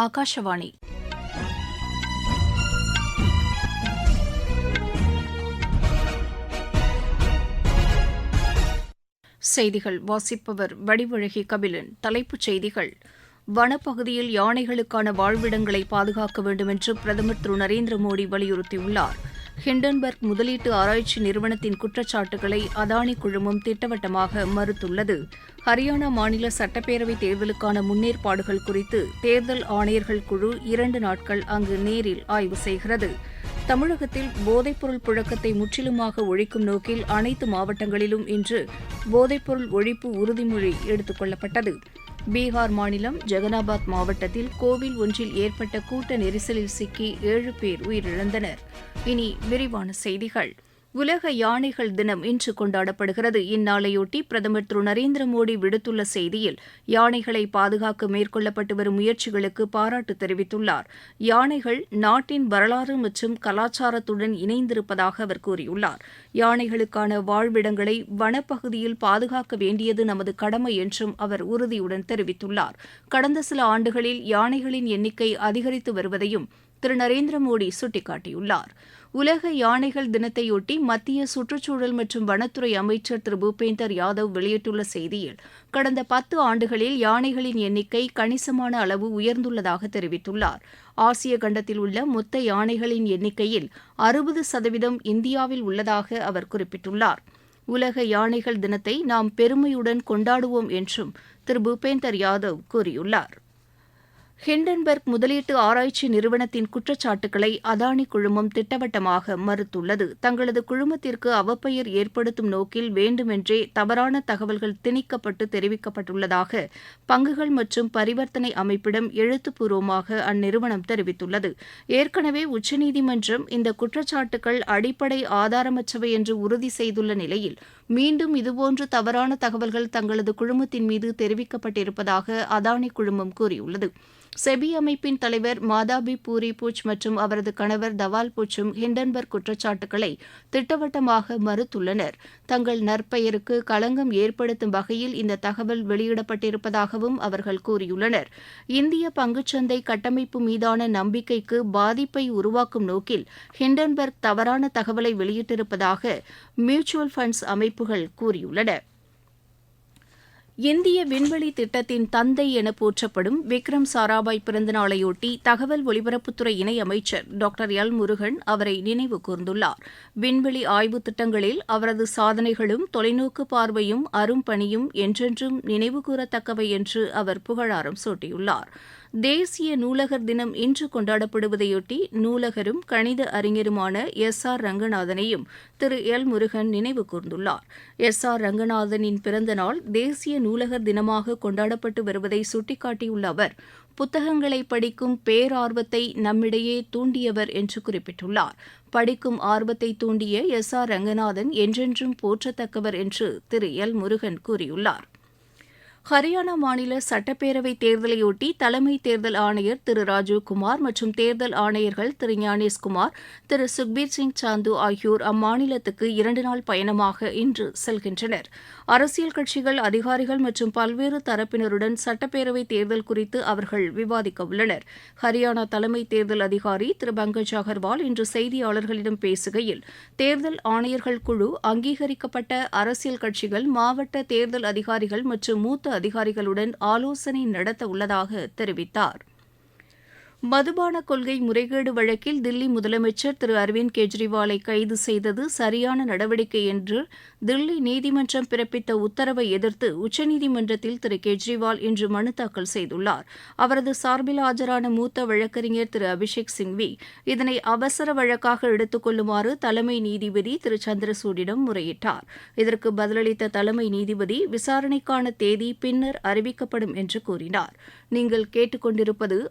ஆகாஷவாணி செய்திகள். வாசிப்பவர் வடிவழகி கபிலன். தலைப்புச் செய்திகள். வனப்பகுதியில் யானைகளுக்கான வாழ்விடங்களை பாதுகாக்க வேண்டும் என்று பிரதமர் திரு நரேந்திர மோடி வலியுறுத்தியுள்ளார். ஹிண்டன்பர்க் முதலீட்டு ஆராய்ச்சி நிறுவனத்தின் குற்றச்சாட்டுகளை அதானி குழுமம் திட்டவட்டமாக மறுத்துள்ளது. ஹரியானா மாநில சட்டப்பேரவைத் தேர்தலுக்கான முன்னேற்பாடுகள் குறித்து தேர்தல் ஆணையர்கள் குழு இரண்டு நாட்கள் அங்கு நேரில் ஆய்வு செய்கிறது. தமிழகத்தில் போதைப்பொருள் புழக்கத்தை முற்றிலுமாக ஒழிக்கும் நோக்கில் அனைத்து மாவட்டங்களிலும் இன்று போதைப்பொருள் ஒழிப்பு உறுதிமொழி எடுத்துக் கொள்ளப்பட்டது. பீகார் மாநிலம் ஜெகனாபாத் மாவட்டத்தில் கோவில் ஒன்றில் ஏற்பட்ட கூட்ட நெரிசலில் சிக்கி ஏழு பேர் உயிரிழந்தனர். இனி விரிவான செய்திகள். உலக யானைகள் தினம் இன்று கொண்டாடப்படுகிறது. இந்நாளையொட்டி பிரதமர் திரு நரேந்திர மோடி விடுத்துள்ள செய்தியில் யானைகளை பாதுகாக்க மேற்கொள்ளப்பட்டு வரும் முயற்சிகளுக்கு பாராட்டு தெரிவித்துள்ளார். யானைகள் நாட்டின் வரலாறு மற்றும் கலாச்சாரத்துடன் இணைந்திருப்பதாக அவர் கூறியுள்ளார். யானைகளுக்கான வாழ்விடங்களை வனப்பகுதியில் பாதுகாக்க வேண்டியது நமது கடமை என்றும் அவர் உறுதியுடன் தெரிவித்துள்ளார். கடந்த சில ஆண்டுகளில் யானைகளின் எண்ணிக்கை அதிகரித்து வருவதையும் திரு. நரேந்திர மோடி சுட்டிக்காட்டியுள்ளார். உலக யானைகள் தினத்தையொட்டி மத்திய சுற்றுச்சூழல் மற்றும் வனத்துறை அமைச்சர் திரு. பூபேந்தர் யாதவ் வெளியிட்டுள்ள செய்தியில் கடந்த பத்து ஆண்டுகளில் யானைகளின் எண்ணிக்கை கணிசமான அளவு உயர்ந்துள்ளதாக தெரிவித்துள்ளார். ஆசிய கண்டத்தில் உள்ள மொத்த யானைகளின் எண்ணிக்கையில் அறுபது சதவீதம் இந்தியாவில் உள்ளதாக அவர் குறிப்பிட்டுள்ளார். உலக யானைகள் தினத்தை நாம் பெருமையுடன் கொண்டாடுவோம் என்றும் திரு. பூபேந்தர் யாதவ் கூறியுள்ளார். ஹிண்டன்பர்க் முதலீட்டு ஆராய்ச்சி நிறுவனத்தின் குற்றச்சாட்டுகளை அதானி குழுமம் திட்டவட்டமாக மறுத்துள்ளது. தங்களது குழுமத்திற்கு அவப்பெயர் ஏற்படுத்தும் நோக்கில் வேண்டுமென்றே தவறான தகவல்கள் திணிக்கப்பட்டு தெரிவிக்கப்பட்டுள்ளதாக பங்குகள் மற்றும் பரிவர்த்தனை அமைப்பிடம் எழுத்துப்பூர்வமாக அந்நிறுவனம் தெரிவித்துள்ளது. ஏற்கனவே உச்சநீதிமன்றம் இந்த குற்றச்சாட்டுகள் அடிப்படை ஆதாரமற்றவை என்று உறுதி செய்துள்ள நிலையில் மீண்டும் இதுபோன்று தவறான தகவல்கள் தங்களது குழுமத்தின் மீது தெரிவிக்கப்பட்டிருப்பதாக அதானி குழுமம் கூறியுள்ளது. செபி அமைப்பின் தலைவர் மாதாபி பூரி பூச் மற்றும் அவரது கணவர் தவால் பூச்சும் ஹிண்டன்பர்க் குற்றச்சாட்டுகளை திட்டவட்டமாக மறுத்துள்ளனர். தங்கள் நற்பெயருக்கு களங்கம் ஏற்படுத்தும் வகையில் இந்த தகவல் வெளியிடப்பட்டிருப்பதாகவும் அவர்கள் கூறியுள்ளனர். இந்திய பங்குச்சந்தை கட்டமைப்பு மீதான நம்பிக்கைக்கு பாதிப்பை உருவாக்கும் நோக்கில் ஹிண்டன்பர்க் தவறான தகவலை வெளியிட்டிருப்பதாக மியூச்சுவல் ஃபண்ட்ஸ் அமைப்பு அமைப்புகள் கூறியுள்ளன. இந்திய விண்வெளி திட்டத்தின் தந்தை என போற்றப்படும் விக்ரம் சாராபாய் பிறந்தநாளையொட்டி தகவல் ஒலிபரப்புத்துறை இணையமைச்சர் டாக்டர் எல் முருகன் அவரை நினைவு கூர்ந்துள்ளார். விண்வெளி ஆய்வு திட்டங்களில் அவரது சாதனைகளும் தொலைநோக்கு பார்வையும் அரும்பணியும் என்றென்றும் நினைவுகூரத்தக்கவை என்று அவர் புகழாரம் சூட்டியுள்ளார். தேசிய நூலகர் தினம் இன்று கொண்டாடப்படுவதையொட்டி நூலகரும் கணித அறிஞருமான எஸ் ஆர் ரங்கநாதனையும் திரு எல் முருகன் நினைவு கூர்ந்துள்ளார். எஸ் ஆர் ரங்கநாதனின் பிறந்த நாள் தேசிய நூலகர் தினமாக கொண்டாடப்பட்டு வருவதை சுட்டிக்காட்டியுள்ள அவர் புத்தகங்களை படிக்கும் பேரார்வத்தை நம்மிடையே தூண்டியவர் என்று குறிப்பிட்டுள்ளார். படிக்கும் ஆர்வத்தை தூண்டிய எஸ் ஆர் ரங்கநாதன் என்றென்றும் போற்றத்தக்கவர் என்று திரு எல் முருகன் கூறியுள்ளார். ஹரியானா மாநில சட்டப்பேரவை தேர்தலையொட்டி தலைமை தேர்தல் ஆணையர் திரு ராஜீவ்குமார் மற்றும் தேர்தல் ஆணையர்கள் திரு ஞானேஷ்குமார் திரு சுக்பீர் சிங் சாந்து ஆகியோர் அம்மாநிலத்துக்கு இரண்டு நாள் பயணமாக இன்று செல்கின்றனர். அரசியல் கட்சிகள் அதிகாரிகள் மற்றும் பல்வேறு தரப்பினருடன் சட்டப்பேரவை தேர்தல் குறித்து அவர்கள் விவாதிக்க உள்ளனர். ஹரியானா தலைமை தேர்தல் அதிகாரி திரு பங்கஜ் அகர்வால் இன்று செய்தியாளர்களிடம் பேசுகையில் தேர்தல் ஆணையர்கள் குழு அங்கீகரிக்கப்பட்ட அரசியல் கட்சிகள் மாவட்ட தேர்தல் அதிகாரிகள் மற்றும் மூத்த அதிகாரிகளுடன் ஆலோசனை நடத்த உள்ளதாக தெரிவித்தார். மதுபான கொள்கை முறைகேடு வழக்கில் தில்லி முதலமைச்சர் திரு அரவிந்த் கெஜ்ரிவாலை கைது செய்தது சரியான நடவடிக்கை என்று தில்லி நீதிமன்றம் பிறப்பித்த உத்தரவை எதிர்த்து உச்சநீதிமன்றத்தில் திரு கெஜ்ரிவால் இன்று மனு தாக்கல் செய்துள்ளார். அவரது சார்பில் ஆஜரான மூத்த வழக்கறிஞர் திரு அபிஷேக் சிங்வி இதனை அவசர வழக்காக எடுத்துக் கொள்ளுமாறு தலைமை நீதிபதி திரு சந்திரசூடிடம் முறையிட்டார். இதற்கு பதிலளித்த தலைமை நீதிபதி விசாரணைக்கான தேதி பின்னர் அறிவிக்கப்படும் என்று கூறினார். நீங்கள் கேட்டுக்கொண்டிருப்பது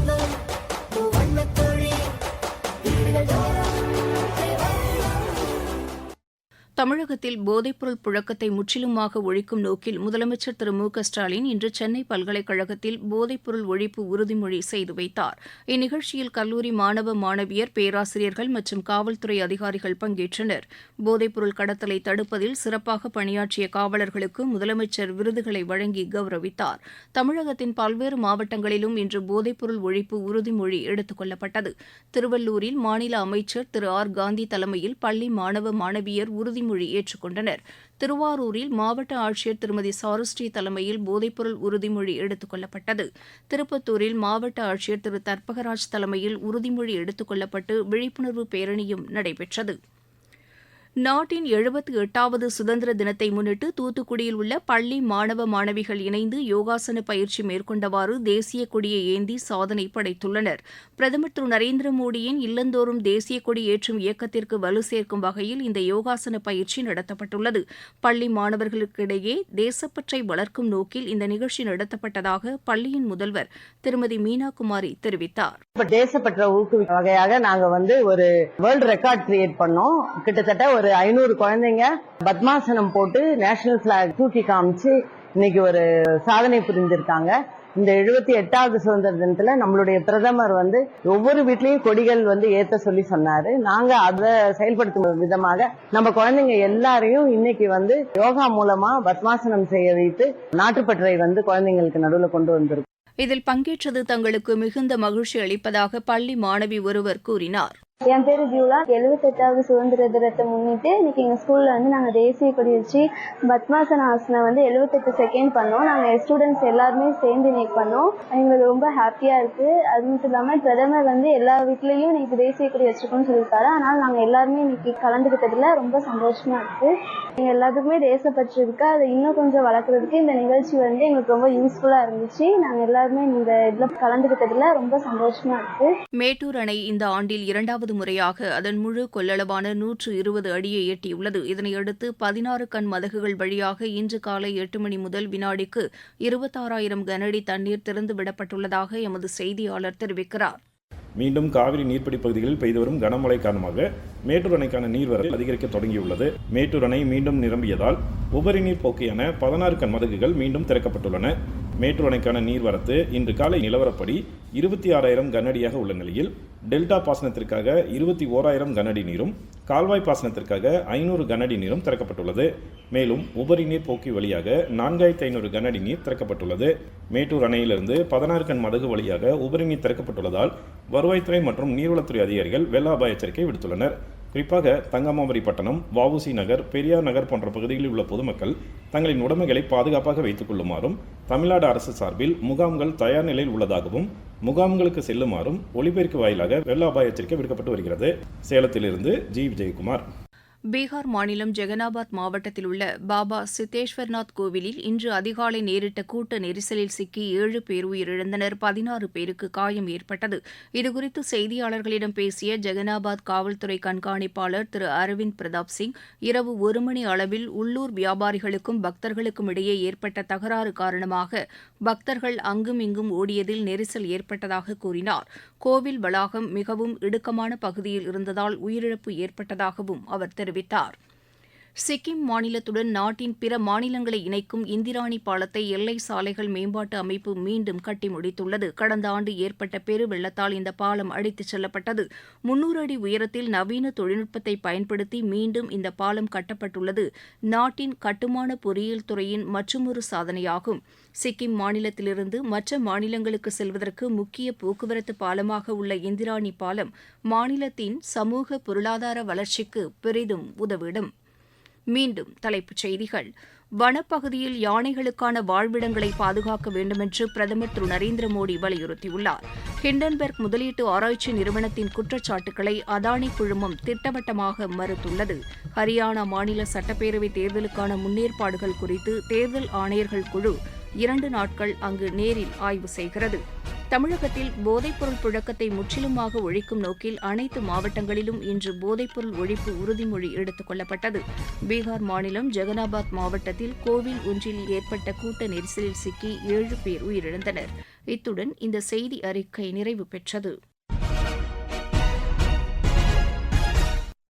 தமிழகத்தில் போதைப்பொருள் புழக்கத்தை முற்றிலுமாக ஒழிக்கும் நோக்கில் முதலமைச்சர் திரு மு க ஸ்டாலின் இன்று சென்னை பல்கலைக்கழகத்தில் போதைப்பொருள் ஒழிப்பு உறுதிமொழி செய்து வைத்தார். இந்நிகழ்ச்சியில் கல்லூரி மாணவ மாணவியர் பேராசிரியர்கள் மற்றும் காவல்துறை அதிகாரிகள் பங்கேற்றனர். போதைப்பொருள் கடத்தலை தடுப்பதில் சிறப்பாக பணியாற்றிய காவலர்களுக்கு முதலமைச்சர் விருதுகளை வழங்கி கௌரவித்தார். தமிழகத்தின் பல்வேறு மாவட்டங்களிலும் இன்று போதைப்பொருள் ஒழிப்பு உறுதிமொழி எடுத்துக் கொள்ளப்பட்டது. திருவள்ளூரில் மாநில அமைச்சர் திரு ஆர். காந்தி தலைமையில் பள்ளி மாணவ மாணவியர் உறுதிமொழி ஏற்றுக்கொண்டனர். திருவாரூரில் மாவட்ட ஆட்சியர் திருமதி சாருஸ்ரீ தலைமையில் போதைப்பொருள் உறுதிமொழி எடுத்துக் கொள்ளப்பட்டது. திருப்பத்தூரில் மாவட்ட ஆட்சியர் திரு தர்பகராஜ் தலைமையில் உறுதிமொழி எடுத்துக் கொள்ளப்பட்டு விழிப்புணர்வு பேரணியும் நடைபெற்றது. நாட்டின் எழுபத்து எட்டாவது சுதந்திர தினத்தை முன்னிட்டு தூத்துக்குடியில் உள்ள பள்ளி மாணவ மாணவிகள் இணைந்து யோகாசன பயிற்சி மேற்கொண்டவாறு தேசிய கொடியை ஏந்தி சாதனை படைத்துள்ளனர். பிரதமர் திரு நரேந்திர மோடியின் இல்லந்தோறும் தேசிய கொடி ஏற்றும் இயக்கத்திற்கு வலு சேர்க்கும் வகையில் இந்த யோகாசன பயிற்சி நடத்தப்பட்டுள்ளது. பள்ளி மாணவர்களுக்கிடையே தேசப்பற்றை வளர்க்கும் நோக்கில் இந்த நிகழ்ச்சி நடத்தப்பட்டதாக பள்ளியின் முதல்வர் திருமதி மீனா குமாரி தெரிவித்தார் தேசப்பற்ற ஊக்குவிக்கும் வகையாக நாங்க வந்து ஒரு வேர்ல்ட் ரெக்கார்ட் கிரியேட் பண்ணோம். கிட்டத்தட்ட ஒரு ஐநூறு குழந்தைங்க பத்மாசனம் போட்டு நேஷனல் பிளாக் தூக்கி காமிச்சு இன்னைக்கு ஒரு சாதனை புரிந்திருக்காங்க இந்த எழுபத்தி எட்டாவது சுதந்திர தினத்துல நம்மளுடைய பிரதமர் வந்து ஒவ்வொரு வீட்லயும் கொடிகள் வந்து ஏத்த சொல்லி சொன்னாரு. நாங்க அதை செயல்படுத்தும் விதமாக நம்ம குழந்தைங்க எல்லாரையும் இன்னைக்கு வந்து யோகா மூலமா பத்மாசனம் செய்ய வைத்து நாட்டுப்பற்றை வந்து குழந்தைங்களுக்கு நடுவில் கொண்டு வந்திருக்கோம். இதில் பங்கேற்றது தங்களுக்கு மிகுந்த மகிழ்ச்சி அளிப்பதாக பள்ளி மாணவி ஒருவர் கூறினார். என் பேரு ஜூலா. எழுபத்தெட்டாவது சுதந்திர தினத்தை முன்னிட்டு இன்னைக்கு எங்க ஸ்கூல்ல வந்து நாங்க தேசிய கொடி வச்சு பத்மாசன ஆசனம் வந்து எழுபத்தெட்டு செகண்ட் பண்ணோம். நாங்க ஸ்டூடெண்ட்ஸ் எல்லாருமே சேர்ந்து இன்னைக்கு பண்ணோம். எங்களுக்கு ரொம்ப ஹாப்பியா இருக்கு. அது மட்டும் இல்லாம பிரதமர் வந்து எல்லா வீட்லயும் இன்னைக்கு தேசிய கொடி வச்சிருக்கோம்னு சொல்லியிருக்காரு. அதனால நாங்க எல்லாருமே இன்னைக்கு கலந்துக்கிட்டதுல ரொம்ப சந்தோஷமா இருக்கு. எங்க எல்லாத்துக்குமே தேசப்பற்று அதை இன்னும் கொஞ்சம் வளர்க்கறதுக்கு இந்த நிகழ்ச்சி வந்து எங்களுக்கு ரொம்ப யூஸ்ஃபுல்லா இருந்துச்சு. நாங்க எல்லாருமே இந்த இதுல கலந்துக்கிட்டதுல ரொம்ப சந்தோஷமா இருக்கு. மேட்டூர் அணை இந்த ஆண்டில் இரண்டாவது முறையாக அதன் முழு கொள்ளளவான நூற்று இருபது அடியை எட்டியுள்ளது. இதனையடுத்து பதினாறு கண் மதகுகள் வழியாக இன்று காலை எட்டு மணி முதல் வினாடிக்கு இருபத்தாறாயிரம் கனஅடி தண்ணீர் திறந்து விடப்பட்டுள்ளதாக எமது செய்தியாளர் தெரிவிக்கிறார். மீண்டும் காவிரி நீர்ப்பிடி பகுதிகளில் பெய்து வரும் கனமழை காரணமாக மேட்டூர் அணைக்கான நீர்வரத்து அதிகரிக்க தொடங்கியுள்ளது. மேட்டூர் அணை மீண்டும் நிரம்பியதால் உபரி நீர் போக்கியான பதினாறு கண் மதகுகள் மீண்டும் திறக்கப்பட்டுள்ளன. மேட்டூர் அணைக்கான நீர்வரத்து இன்று காலை நிலவரப்படி இருபத்தி ஆறாயிரம் கனஅடியாக உள்ள நிலையில் டெல்டா பாசனத்திற்காக இருபத்தி ஓராயிரம் கனஅடி நீரும் கால்வாய் பாசனத்திற்காக ஐநூறு கனஅடி நீரும் திறக்கப்பட்டுள்ளது. மேலும் உபரி நீர் போக்கி வழியாக நான்காயிரத்தி ஐநூறு கனஅடி நீர் திறக்கப்பட்டுள்ளது. மேட்டூர் அணையிலிருந்து பதினாறு கண் மதகு வழியாக உபரி நீர் திறக்கப்பட்டுள்ளதால் வருவாய்த்துறை மற்றும் நீர்வளத்துறை அதிகாரிகள் வெள்ள அபாய எச்சரிக்கை விடுத்துள்ளனர். குறிப்பாக தங்கமாமரி பட்டணம் வவுசி நகர் பெரியார் நகர் போன்ற பகுதிகளில் உள்ள பொதுமக்கள் தங்களின் உடைமைகளை பாதுகாப்பாக வைத்துக் கொள்ளுமாறும் தமிழ்நாடு அரசு சார்பில் முகாம்கள் தயார் நிலையில் உள்ளதாகவும் முகாம்களுக்கு செல்லுமாறும் ஒலிபெருக்கு வாயிலாக வெள்ள அபாய எச்சரிக்கை விடுக்கப்பட்டு வருகிறது. சேலத்திலிருந்து ஜி. விஜயகுமார். பீகார் மாநிலம் ஜெகனாபாத் மாவட்டத்தில் உள்ள பாபா சித்தேஸ்வர்நாத் கோவிலில் இன்று அதிகாலை நேரிட்ட கூட்ட நெரிசலில் சிக்கி ஏழு பேர் உயிரிழந்தனர். பதினாறு பேருக்கு காயம் ஏற்பட்டது. இதுகுறித்து செய்தியாளர்களிடம் பேசிய ஜெகனாபாத் காவல்துறை கண்காணிப்பாளர் திரு அரவிந்த் பிரதாப் சிங் இரவு ஒரு மணி அளவில் உள்ளூர் வியாபாரிகளுக்கும் பக்தர்களுக்கும் இடையே ஏற்பட்ட தகராறு காரணமாக பக்தர்கள் அங்கும் இங்கும் ஓடியதில் நெரிசல் ஏற்பட்டதாக கூறினார். கோவில் வளாகம் மிகவும் இடுக்கமான பகுதியில் இருந்ததால் உயிரிழப்பு ஏற்பட்டதாகவும் அவர் தெரிவித்தார். சிக்கிம் மாநிலத்துடன் நாட்டின் பிற மாநிலங்களை இணைக்கும் இந்திராணி பாலத்தை எல்லை சாலைகள் மேம்பாட்டு அமைப்பு மீண்டும் கட்டி முடித்துள்ளது. கடந்த ஆண்டு ஏற்பட்ட பெரு வெள்ளத்தால் இந்த பாலம் அடித்துச் செல்லப்பட்டது. முன்னூறு அடி உயரத்தில் நவீன தொழில்நுட்பத்தை பயன்படுத்தி மீண்டும் இந்த பாலம் கட்டப்பட்டுள்ளது. நாட்டின் கட்டுமான பொறியியல் துறையின் மற்றுமொரு சாதனையாகும். சிக்கிம் மாநிலத்திலிருந்து மற்ற மாநிலங்களுக்கு செல்வதற்கு முக்கிய போக்குவரத்து பாலமாக உள்ள இந்திராணி பாலம் மாநிலத்தின் சமூக பொருளாதார வளர்ச்சிக்கு பெரிதும் உதவிடும். மீண்டும் தலைப்புச் செய்திகள். வனப்பகுதியில் யானைகளுக்கான வாழ்விடங்களை பாதுகாக்க வேண்டுமென்று பிரதமர் திரு. நரேந்திர மோடி வலியுறுத்தியுள்ளார். ஹிண்டன்பெர்க் முதலீட்டு ஆராய்ச்சி நிறுவனத்தின் குற்றச்சாட்டுகளை அதானி குழுமம் திட்டவட்டமாக மறுத்துள்ளது. ஹரியானா மாநில சட்டப்பேரவைத் தேர்தலுக்கான முன்னேற்பாடுகள் குறித்து தேர்தல் ஆணையர்கள் குழு இரண்டு நாட்கள் அங்கு நேரில் ஆய்வு செய்கிறது. தமிழகத்தில் போதைப்பொருள் புழக்கத்தை முற்றிலுமாக ஒழிக்கும் நோக்கில் அனைத்து மாவட்டங்களிலும் இன்று போதைப்பொருள் ஒழிப்பு உறுதிமொழி எடுத்துக் கொள்ளப்பட்டது. பீகார் மாநிலம் ஜெகனாபாத் மாவட்டத்தில் கோவில் ஒன்றில் ஏற்பட்ட கூட்ட நெரிசலில் சிக்கி ஏழு பேர் உயிரிழந்தனர். இத்துடன் இந்த செய்தி அறிக்கை நிறைவு பெற்றது.